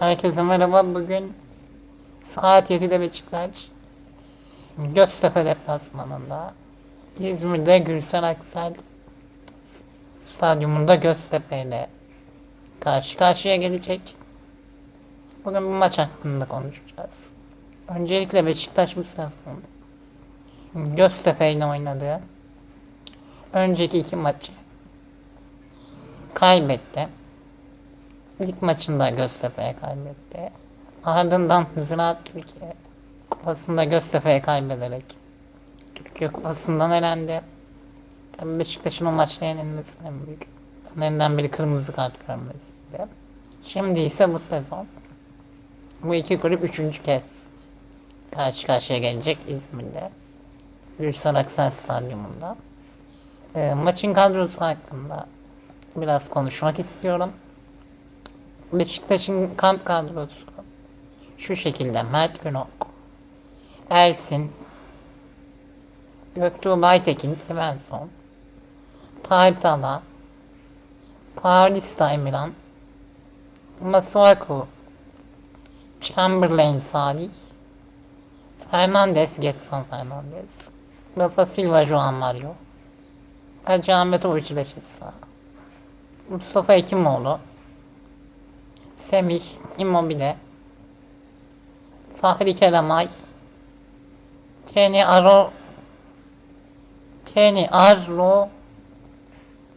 Herkese merhaba. Bugün saat 7'de Beşiktaş Göztepe deplasmanında İzmir'de Gülsen Aksel stadyumunda Göztepe ile karşı karşıya gelecek. Bugün bu maç hakkında konuşacağız. Öncelikle Beşiktaş bu sezon Göztepe ile oynadığı önceki iki maçı kaybetti. İlk maçında Göztepe'ye kaybetti. Ardından Ziraat Türkiye Kupası'nda Göztepe'ye kaybederek Türkiye Kupası'ndan elendi. Tabii Beşiktaş'ın o maçta yenilmesi en büyük. Nedenlerinden biri kırmızı kart görmesiydi. Şimdi ise bu sezon bu iki kulüp üçüncü kez karşı karşıya gelecek İzmir'de. Gülsar Aksel Stadyumunda. Ee, maçın kadrosu hakkında biraz konuşmak istiyorum. Beşiktaş'ın kamp kadrosu. Şu şekilde Mert Günok, Ersin, Göktuğ Baytekin, Svensson, Tayyip Tala, Paris Taymiran, Masuaku, Chamberlain Salih, Fernandes, Getson Fernandes, Rafa Silva, Joan Mario, Hacı Ahmet Reşitsa, Mustafa Ekimoğlu, Semih, Immobile, Fahri Keramay, Kenny Aro, Kenny Arro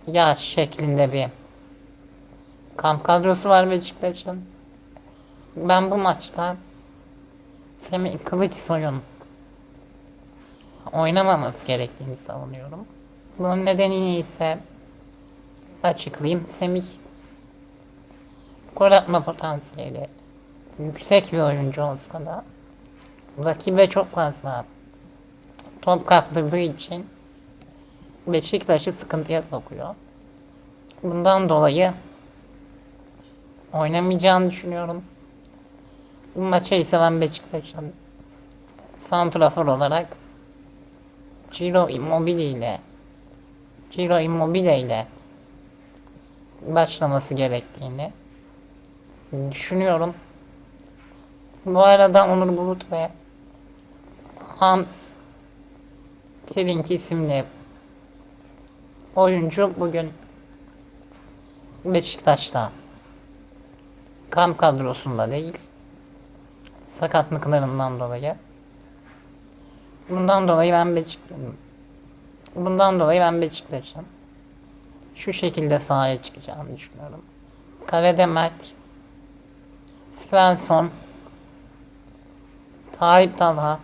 ya şeklinde bir kamp kadrosu var Beşiktaş'ın. Ben bu maçta Semih Kılıçsoy'un oynamaması gerektiğini savunuyorum. Bunun nedenini ise açıklayayım. Semih gol atma potansiyeli yüksek bir oyuncu olsa da rakibe çok fazla top kaptırdığı için Beşiktaş'ı sıkıntıya sokuyor. Bundan dolayı oynamayacağını düşünüyorum. Bu maça ise ben Beşiktaş'ın santrafor olarak Ciro Immobile ile Ciro Immobile ile başlaması gerektiğini düşünüyorum. Bu arada Onur Bulut ve Hans Telink isimli oyuncu bugün Beşiktaş'ta kamp kadrosunda değil sakatlıklarından dolayı bundan dolayı ben Beşiktaş'ın bundan dolayı ben Beşiktaş'ın şu şekilde sahaya çıkacağını düşünüyorum. Kalede Mert Svensson. Tayyip Talha.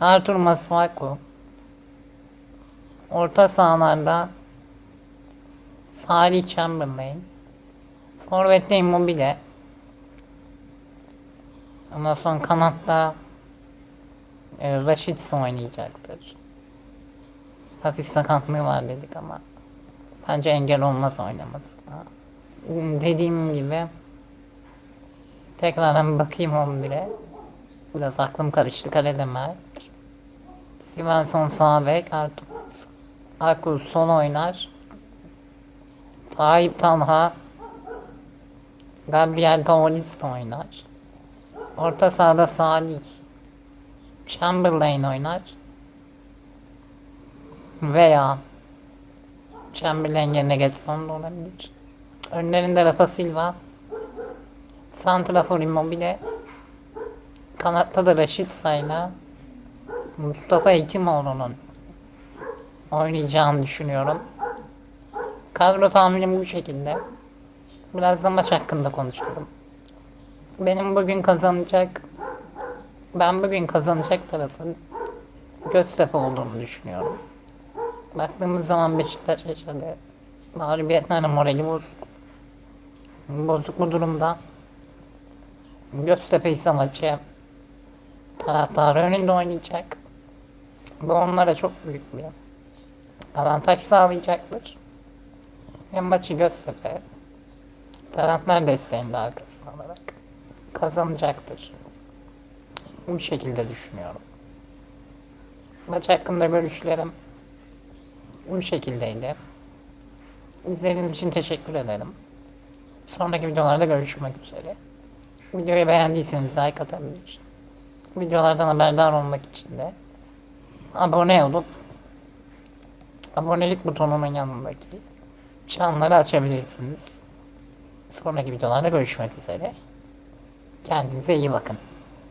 Artur Masuaku. Orta sahalarda Salih Chamberlain. Forvet'te Immobile. Ondan sonra kanatta e, Raşit oynayacaktır. Hafif sakatlığı var dedik ama bence engel olmaz oynamasına. Dediğim gibi tekrardan bakayım 11'e. Biraz aklım karıştı. Kalede Mert. Svensson sağ bek. Artur, sol oynar. Tayyip Talha. Gabriel Paulista oynar. Orta sahada Salih. Chamberlain oynar. Veya Chamberlain yerine Getson da olabilir. Önlerinde Rafa Silva. Santrafor Immobile. Kanatta da Raşit Say'la Mustafa Hekimoğlu'nun oynayacağını düşünüyorum. Kadro tahminim bu şekilde. Biraz da maç hakkında konuşalım. Benim bugün kazanacak ben bugün kazanacak tarafın Göztepe olduğunu düşünüyorum. Baktığımız zaman Beşiktaş yaşadı. Mağlubiyetlerle morali bozuk. Bozuk bu durumda. Göztepe maçı taraftarı önünde oynayacak. Bu onlara çok büyük bir avantaj sağlayacaktır. Ve maçı Göztepe taraftar desteğinde arkasına alarak kazanacaktır. Bu şekilde düşünüyorum. Maç hakkında görüşlerim bu şekildeydi. İzlediğiniz için teşekkür ederim. Sonraki videolarda görüşmek üzere. Videoyu beğendiyseniz like atabilir. Videolardan haberdar olmak için de abone olup abonelik butonunun yanındaki çanları açabilirsiniz. Sonraki videolarda görüşmek üzere. Kendinize iyi bakın.